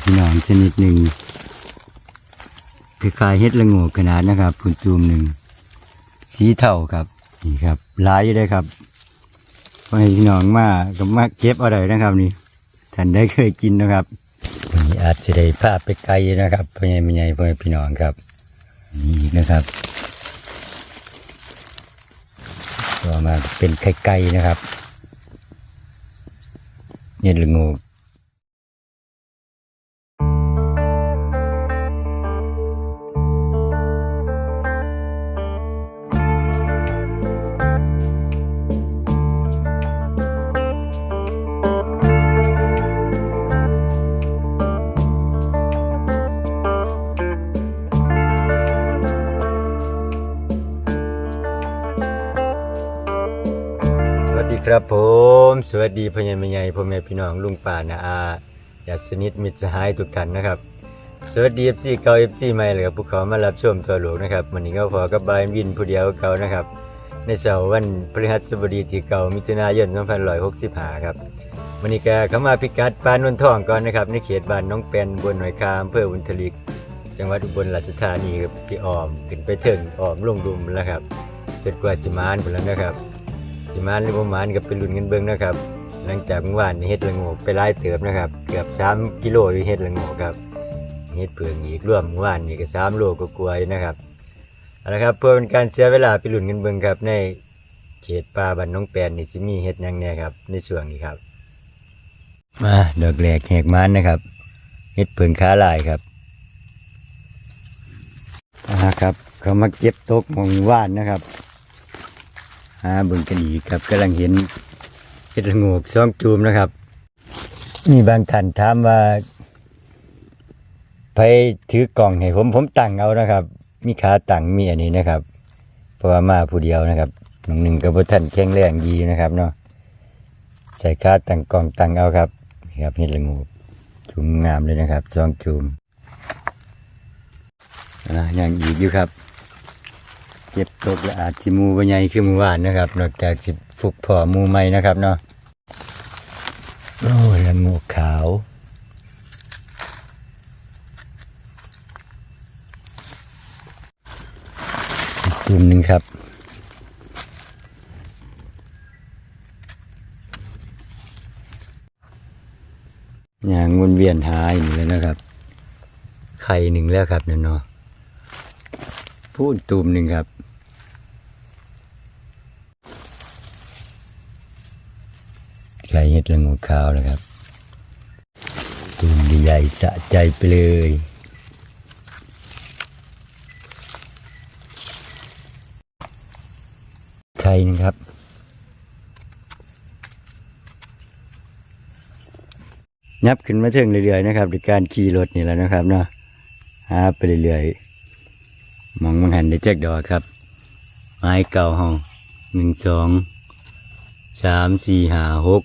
พี่น้องชนิดหนึ่งคือคลายเฮ็ดละงกขนาดนะครับคุณจูมหนึ่งสีเทาครับนี่ครับลายอยู่ได้ครับพอให้พี่น้องมาก็มาเก็บอะไรนะครับนี่ท่านได้เคยกินนะครับนนี้อาจจะได้พาพไปไกลนะครับพ่อใหญ่แม่ใหญ่พ่อพี่น้องครับนี่นะครับต่อมาเป็นไข่ไก่นะครับเฮ็ดละโง ดีพญ่แม่ใหญ่พ่อแม่พี่น้องลุงป่านาอาญาติสนิทมิตรสหายทุกท่านนะครับ สวัสดีเอฟซีเก่าเอฟซีใหม่เลยครับพวกเขามารับชมตัวหลวงนะครับวันนี้ก็พอกับบายวินผู้เดียวเก่านะครับ ในเสาร์วันพฤหัสบดีที่เก่ามิถุนายน2565ครับวันนี้ก็เข้ามาพิกัดปานนนทองก่อนนะครับในเขตบ้านน้องแปนบนหน่อยคามอำเภอบุญทลิก จังหวัดอุบลราชธานีครับสิออมขึ้นไปถึงออมลงดุมแล้วครับจนกว่าสิมานหมดแล้วนะครับสิมานหรือประมาณกับเป็นรุ่นเงินเบิ้งนะครับ หลังจากเมื่อวานนี้เฮ็ดละโงกไปไล่เติบนะครับ เกือบ3กิโลอยู่เฮ็ดละโงกครับเฮ็ดเผืองอีกร่วมเมื่อวานนี้ก็3โลก็กลัวยนะครับเอาละครับเพื่อเป็นการเสียเวลาไปรุ่นเงินเบิ้งครับ ในเขตป่าบ้านน้องแปนนี่สิมีเฮ็ดหยังแน่ครับ ในช่วงนี้ครับ มาดอกแรกแหกมันนะครับเฮ็ดเผืองขาลายครับอ่าครับเขามาเก็บตกมองว่านนะครับหาเบิ่งกันอีกครับกำลังเห็น เห็ดระโงกซองจูมนะครับ มีบางท่านถามว่าไปถือกล่องให้ผมผมตั้งเอานะครับ มีขาตั้งมีอันนี้นะครับ เพราะว่ามาผู้เดียวนะครับหนึ่งหนึ่งกับท่านแข็งแรงดีนะครับเนาะใช้ขาตั้งกล่องตั้งเอาครับนี่ครับเห็ดระโงกจูมงามเลยนะครับซองจูมอ่ายังอีกอยู่ครับเก็บตกและอาจสิมูใหญ่คือหมูหวานนะครับ นอกจากสิ ฟุกพอมูใหม่นะครับเนาะโอ้ยละงูขาวกลุ่มหนึ่งครับอย่างวนเวียนหายนี่แล้วนะครับ ไข่หนึ่งแล้วครับเนี่ยเนาะพูดตูมหนึ่งครับ ไข่ เห็ดละงูขาวนะครับตูมใหญ่สะใจไปเลยไข่นึงครับนับขึ้นมาถึงเรื่อยๆนะครับด้วยการขี่รถนี่แหละนะครับเนาะหาไปเรื่อยๆมองมันหันได้แจ็คดอกครับ ไม้เก่าห้องหนึ่งสองสามสี่ห้าหก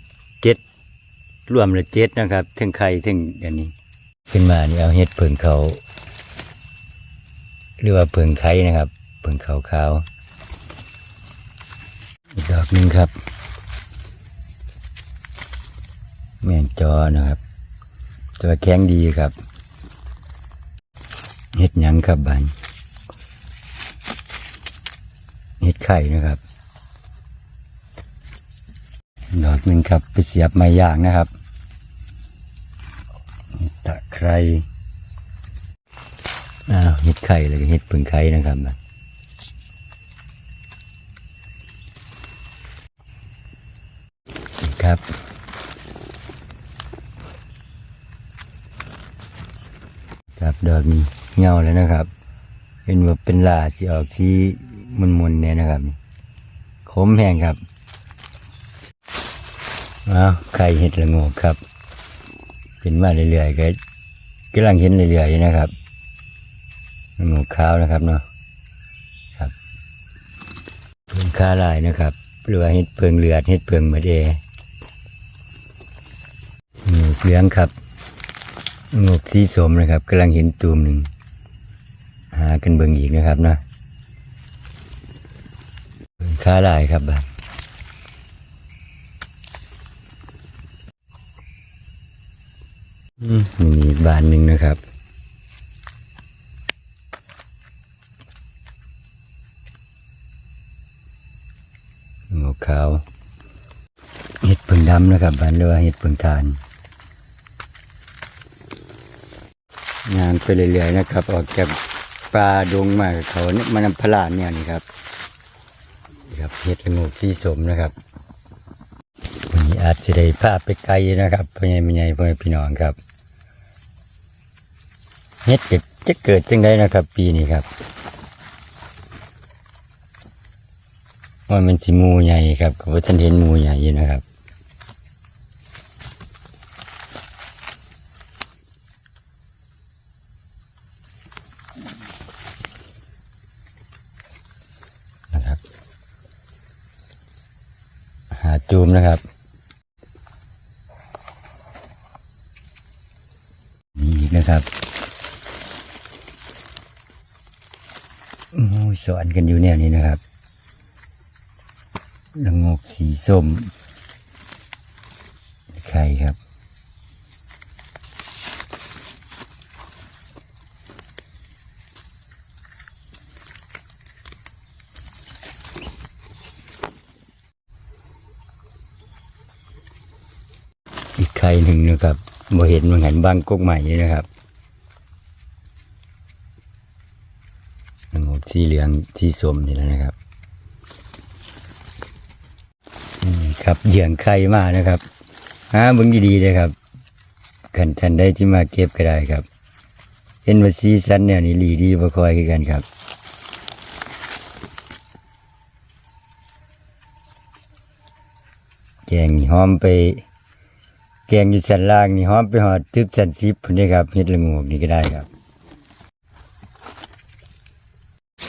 รวมละเจ็ดนะครับ ถึงไข่ถึงอันนี้ ขึ้นมานี่เอาเห็ดเผิงเขาหรือว่าเผิงไข่นะครับเผิงขาวขาวอีกดอกหนึ่งครับแม่นจอนะครับ ตัวแข็งดีครับเห็ดหยังครับบานเห็ดไข่นะครับ ดอกหนึ่งครับไปเสียบไม้ย่างนะครับ ไครอ้าวเห็ดไข่เลยเห็ดผึ่งไข่นะครับครับครับดอกนี้เงาแล้วนะครับ เป็นว่าเป็นลาสีออกสีมุนๆเนี่ยนะครับขมแห้งครับอ้าวไข่เห็ดละโงกครับ เป็นมาเรื่อยๆก็ กำลังเห็นเรื่อยๆนะครับละโงกขาวนะครับเนาะครับเพิ่งค้าลายนะครับหรือว่าเห็ดเพิงเลือดเห็ดเพิงมะเดงูเหลืองครับงูสีสมนะครับกำลังเห็นตูมหนึ่งหากันเบิ่งอีกนะครับเนาะเบิ่งค่าลายครับบ้าน มีอีกบานหนึ่งนะครับงอกขาว เห็ดผึ่งดำนะครับบานเรียกว่าเห็ดผึ่งทาน งานไปเรื่อยๆนะครับ ออกจากป่าดงมาเขาเนี่ยมันพลานเนี่ยนี่ครับนี่ครับเห็ดละงกสีสมนะครับวันนี้อาจจะได้ภาพไปไกลนะครับพ่อใหญ่แม่ใหญ่พ่อแม่พี่น้องครับ เฮ็ดจะจะเกิดจังไดนะครับ ปีนี้ครับว่ามันสิมูใหญ่ครับก็บ่ท่านเห็นมูใหญ่อยู่นะครับนะครับหาจูมนะครับนี่นะครับ โอ้ย สอนกันอยู่เนี่ยนี่นะครับละงกสีส้มไข่ครับอีกไข่หนึ่งนะครับบ่เห็นมันหันบ้างกกใหม่นี่นะครับ งก สีเหลืองสีส้มนี่แหละนะครับนี่ครับเหยื่องไข่มานะครับหาบึงดีๆเลยครับกันทันได้ที่มาเก็บก็ได้ครับเห็นว่าซีซันเนี่ยนี่หลีดีบ่คอยกันครับแกงนี่หอมไป แกงอยู่ชั้นล่างนี่หอมไปหอดตึกชั้นสิบนี่ครับเฮ็ดละงกนี่ก็ได้ครับ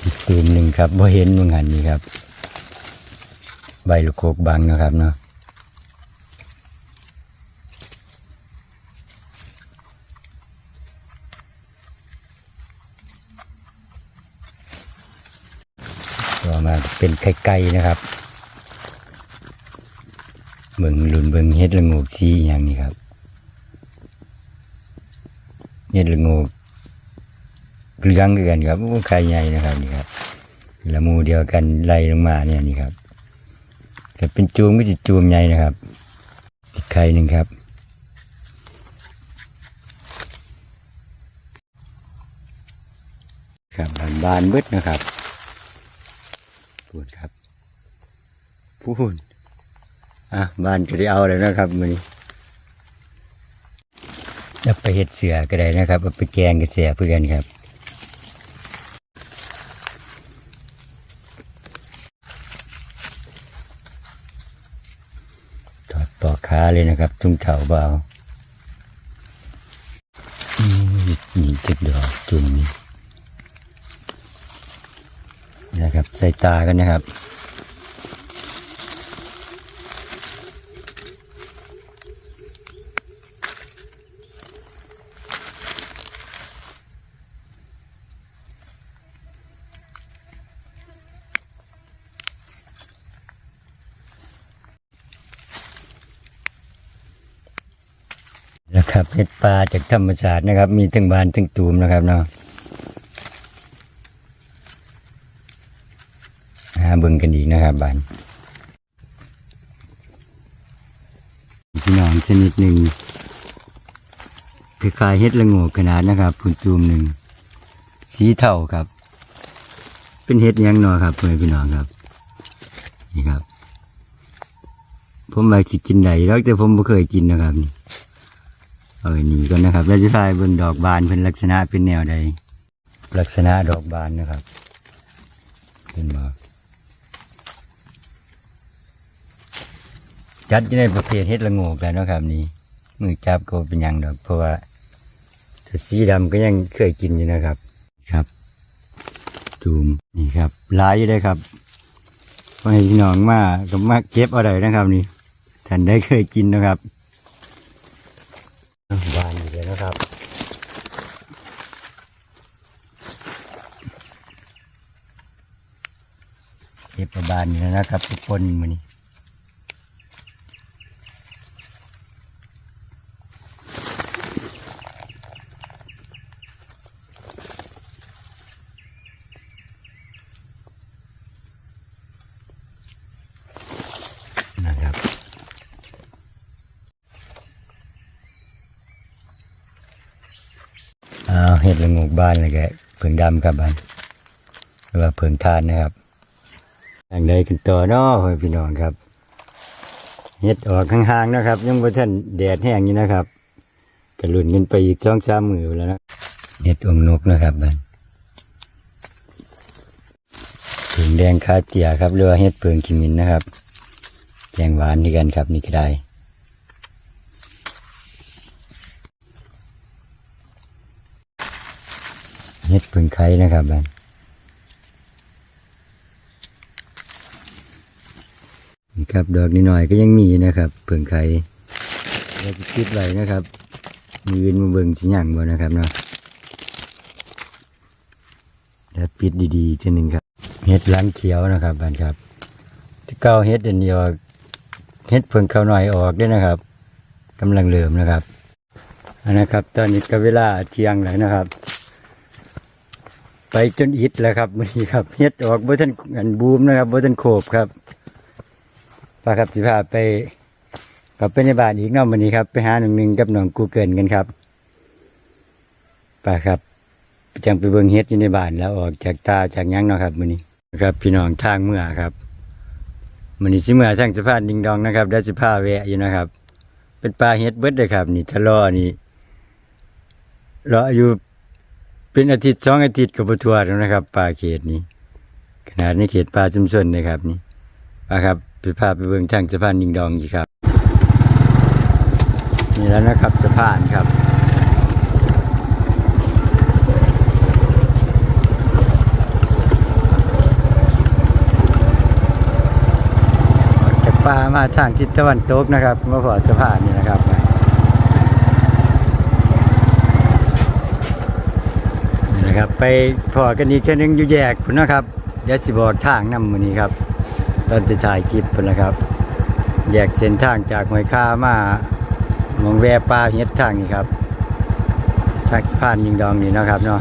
อีก ตูมหนึ่งครับบ่เห็นมึงหันนี่ครับ ใบลูกโคกบังนะครับเนาะต่อมาเป็นไข่ไก่นะครับเบิ่งหลุนเบิ่งเฮ็ดละงูสีอย่างนี้ครับเฮ็ดละงูเห ลืองคือกันครับโอ้ไข่ใหญ่นะครับนี่ครับละหมูเดียวกันไล่ลงมาเนี่ยนี่ครับถ้าเป็นจูมก็จะจูมใหญ่นะครับอีกไข่หนึ่งครับ ครับบานบานๆเบิดนะครับพูดครับพูดอะบ้านก็ได้เอาแล้วนะครับมือนี้จะไปเห็ดเสือก็ได้นะครับเอาไปแกงกับเสียเพื่อนครับ ถอดปอกขาเลยนะครับทุ่งเถาเบาอืมนี่จึกดอกจุ่มนี่นะครับ ใส่ตากันนะครับ ครับเห็ดปลาจากธรรมชาตินะครับ มีทั้งบานทั้งตูมนะครับเนาะหาเบิ่งกันอีกนะครับบานพี่น้องชนิดหนึ่งคล้ายเห็ดละโงกขนาดนะครับผุนตูมหนึ่งสีเทาครับ เป็นเห็ดยังเนอครับเพื่อนพี่น้องครับนี่ครับ ผมไปสิกินได้แล้วแต่ผมไม่เคยกินนะครับนี่ เอาอันนี้ก่อนนะครับแล้วจะทายเบนดอกบานเป็นลักษณะเป็นแนวใด ลักษณะดอกบานนะครับเป็นบ่จัดอยู่ในประเภทเฮ็ดละโงกแล้วนะครับ นี่มือจับก็เป็นหยังดอก เพราะว่าถ้าสีดำก็ยังเคยกินอยู่นะครับ ครับจูมนี่ครับหลายอยู่เลยครับว่าให้พี่น้องมาก็มาเก็บเอาได้นะครับ นี่ท่านได้เคยกินนะครับ ก็บประบานนี่แล้วนะครับ ทุกคนมันนี้เห็ดละงูบ้านเลยแกเพิ่งดำครับบ้านหรือว่าเพิ่งทานนะครับ ทางใดกันต่อเนาะพี่น้องครับเห็ดออกห่างๆนะครับ ยังบ่ทันแดดแห้งอยู่นะครับกระลุ่นกันไปอีกสองสามมือแล้วนะเห็ดองนกนะครับบ้านเพิงแดงคาเตียครับหรือว่าเห็ดเพิงขิมินนะครับแกงหวานนี่กันครับนี่ก็ได้เห็ดเพึ่งไข่นะครับมันนี่ ครับ ดอกนิดหน่อยก็ยังมีนะครับเพึ่งไข่เราจะคิดไว้นะครับยืนมาเบิ่งสิหยังบ่นะครับเนาะแล้วปิดดีๆทีหนึ่งครับ เห็ดหลังเขียวนะครับบ้านครับที่เก้าเห็ดเดียวเห็ดเพิ่งเขาหน่อยออกด้วยนะครับกำลังเริ่มนะครับอันนะครับ ตอนนี้ก็เวลาเที่ยงแล้วนะครับ ไปจนอิดแล้วครับมือนี้ครับเฮ็ดออกบ่ทันอันบูมนะครับบ่ทันโขบครับ ปาครับสิพาไปกับไปในบ้านอีกเนาะมื้อนี้ครับ ไปหาหนึ่งหนึ่งกับหนองกูเกิลกันครับไปครับจังไปเบิ่งเฮ็ดอยู่ในบ้านแล้วออกจากตาจากยังเนาะครับมื้อนี้ครับ พี่น้องทางเมื่อครับมื้อนี้สิเมื่อทางสะพานดิงดองนะครับ ได้สิพาแวะอยู่นะครับ เป็นปลาเฮ็ดเบิดเลยครับ นี่ทะเลาะนี่เลาะอยู่เป็นอาทิตย์สองอาทิตย์กับบทัวแล้วนะครับป่าเขตนี้ขนาดในเขตป่าชุมชนนะครับนี่ ป่าครับไปพาไปเบิ่งทางสะพานยิงดองอีกครับนี่แล้วนะครับสะพานครับจากป่ามาทางทิศตะวันตกนะครับมาพอสะพานนี่นะครับนี่นะครับ ไปพอกันอีกเท่านึงอยู่แยกพุ่นนะครับเดี๋ยวสิบอกทางนำมือนี้ครับ ตอนจะถ่ายคลิปนะครับ แยกเส้นทางจากหอยคามามองแวปลาเฮ็ดทางนี้ครับทางสะพานยิงดองนี่นะครับเนาะ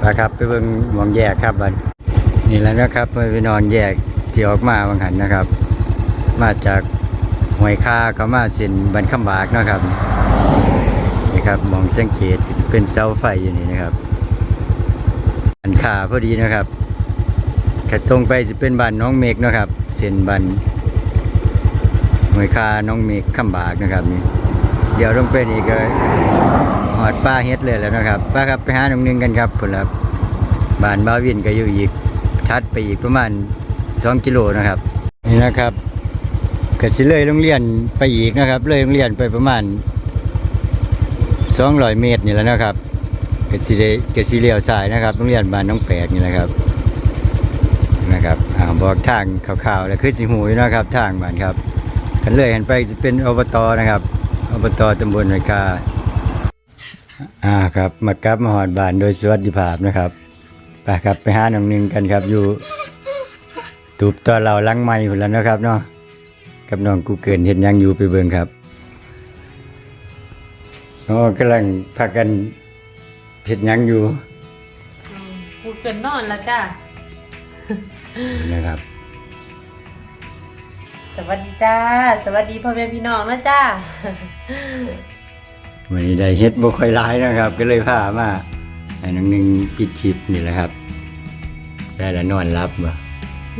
ไปครับไปเบิ่งมองแยกครับบัดนี่แล้วนะครับเมื่อไปนอนแยกที่ออกมาบางหันนะครับ มาจากหอยคาก็มาเส้นบันคำบากเนาะครับนี่ครับมองสังเกตเป็นเสาไฟอยู่นี่นะครับ อันขาพอดีนะครับ ขัดตรงไปจะเป็นบ้านน้องเมฆเนะครับเส้นบ้านหน่วยคาน้องเมฆข้ามบากนะครับนี่เดี๋ยวลงไปนี่ก็หอดป้าเฮ็ดเลยแล้วนะครับป้าครับไปหาหนองนึงกันครับผลครับบ้านบ้าวินก็อยู่อีกทัดไปอีกประมาณสองกิโลนะครับนี่นะครับก็สิเลยโรงเรียนไปอีกนะครับ เลยโรงเรียนไปประมาณสองร้อยเมตรนี่แล้วนะครับกสิเดกสิเลียวสายนะครับโรงเรียนบ้านน้องแปดนี่แหละครับ นะครับอ่าบอกทางข่าวๆแล้วคือสิหูอยนะครับทางบ้านครับกันเลยเห็นไปจะเป็นอบตนะครับอบตตำบลไมกาอ่าครับมากลับมาหอดบ้านโดยสวัสดิภาพนะครับไปครับไปหาหนังหนึ่งกันครับอยู่ตูบตัวเราลังไม้หมดแล้วนะครับเนาะกับน้องกูเกินเห็นยังอยู่ไปเบิ่งครับอ๋อกำลังพากันเห็ดหยังอยู่กูเกินนอนแล้วจ้า นะครับ สวัสดีจ้า สวัสดีพ่อแม่พี่น้องนะจ้าวันนี้ได้เฮ็ดบ่ค่อยหลายนะครับ ก็เลยพามาให้น้องหนึงปิดคลิปนี่แหละครับ ได้แล้วนอนรับบ่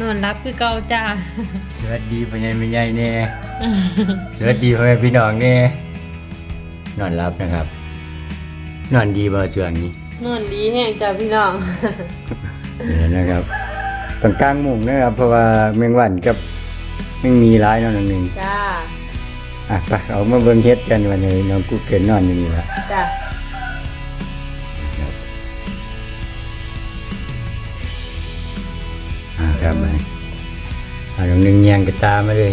นอนรับคือเก่าจ้า สวัสดีพ่อใหญ่แม่ใหญ่แน่สวัสดีพ่อแม่พี่น้องแน่นอนรับนะครับ นอนดีบ่ช่วงนี้นอนดีแห้งจ้าพี่น้องนี่แหละนะครับ ตรงกลางมุงนะครับเพราะว่าแมงวันกับแมงมีหลายเนาะน้องหนึงจ้าอะไปเอามาเบิ่งเฮ็ดกันวันนี้น้องกูเกินนอนอยู่นี่ละจ้าอ่าครับไปเอาน้องหนึงแยงกระตามาเลย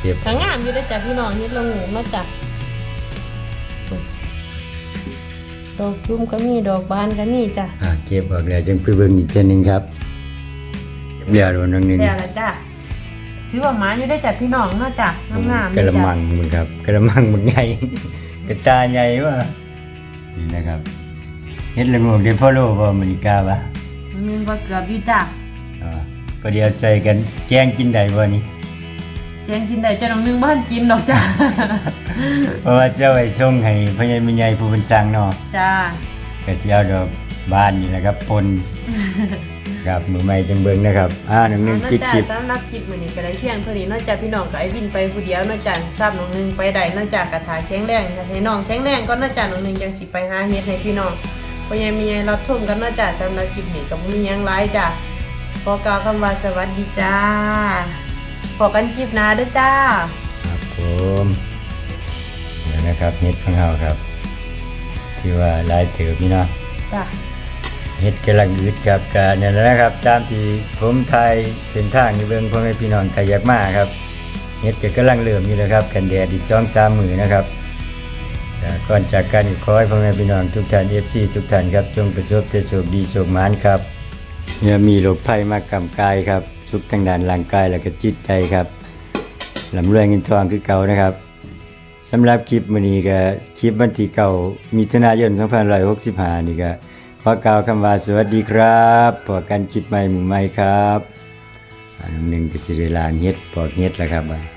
เก็บทั้งงามอยู่ด้วยจ้าพี่น้องเฮ็ดละงูมาจ้า ดอกจุ่มก็มีดอกบานก็มีจ้าอ่าเก็บออกแล้วจึงไปเบิ่งอีกเส้นหนึงครับเดี๋ยวน้องหนึงแล้วละจ้าถือว่าหมาอยู่ได้จ้าพี่น้องเนาะจ้างามๆกเลยระจ้ะมังมึงครับกระมังมึงใหญ่ กระตาใหญ่ว่ะนี่นะครับเฮ็ดละโงกเดพ่อโลบ่อเมริกาป่ะมันบ่เกือบอยู่จ้าอ่าก็เดี๋ยวใส่กันแกงกินได้บ่นี่ เชียงกินได้เจ้าน้องนึงบ้านกินดอกจ้า เพราะว่าเจ้าไอ้ส่งให้พ่อใหญ่แม่ใหญ่ผู้เป็นสร้างเนาะจ้า ก็สิเอาดอกบ้านนี่แหละครับปนครับมือใหม่จังเบิ่งนะครับอ่าหนึ่งหนึ่งนอกปิดจากคลิป สำหรับคลิปมื้อนี้ก็ได้เที่ยงเท่านี้นอกจากพี่น้องกับไอ้วินไปผู้เดียวนอกจากทราบน้องนึงไปได้นอกจากกระถาแข็งแรงถ้าให้น้องแข็งแรงก็นอกจากน้องนึงจังสิไปหาเฮ็ดให้พี่น้องพ่อใหญ่มีให้รับชมกันนอกจากสำหรับคลิปนี้ก็บ่มีหยังหลายจ้ะขอกล่าวคำว่าสวัสดีจ้า พบกันคลิปหน้าเด้อจ้า ครับผมเดี๋ยวนะครับเฮ็ดของเราครับ ที่ว่าลายเติบนี่เนาะจ้ะเฮ็ดกำลังอึดครับก็นั่นแหละนะครับ ตามที่ผมทายเส้นทางนี่เบิ่งพ่อแม่พี่น้องใครอยากมาครับเฮ็ดก็กำลังเริ่มอยู่แล้วครับกันแดดอีก2-3มื้อนะครับแต่ก่อนจากกันอีกขอให้พ่อแม่พี่น้องทุกท่าน FC ทุกท่านครับจงประสบแต่โชคดีโชคหมานครับอย่ามีโรคภัยมากำกายครับ สุขทางด้านร่างกายและก็จิตใจครับลำรวยเงินทองคือเก่านะครับสำหรับคลิปมื้อนี้ก็คลิปวันที่เก่ามิถุนายน2565นี่ก็ขอกล่าวคำว่าสวัสดีครับพอกันคิปใหม่หมู่ใหม่ครับอันหนึ่งก็สิได้ลางเฮ็ดปอกเฮ็ดแล้วครับ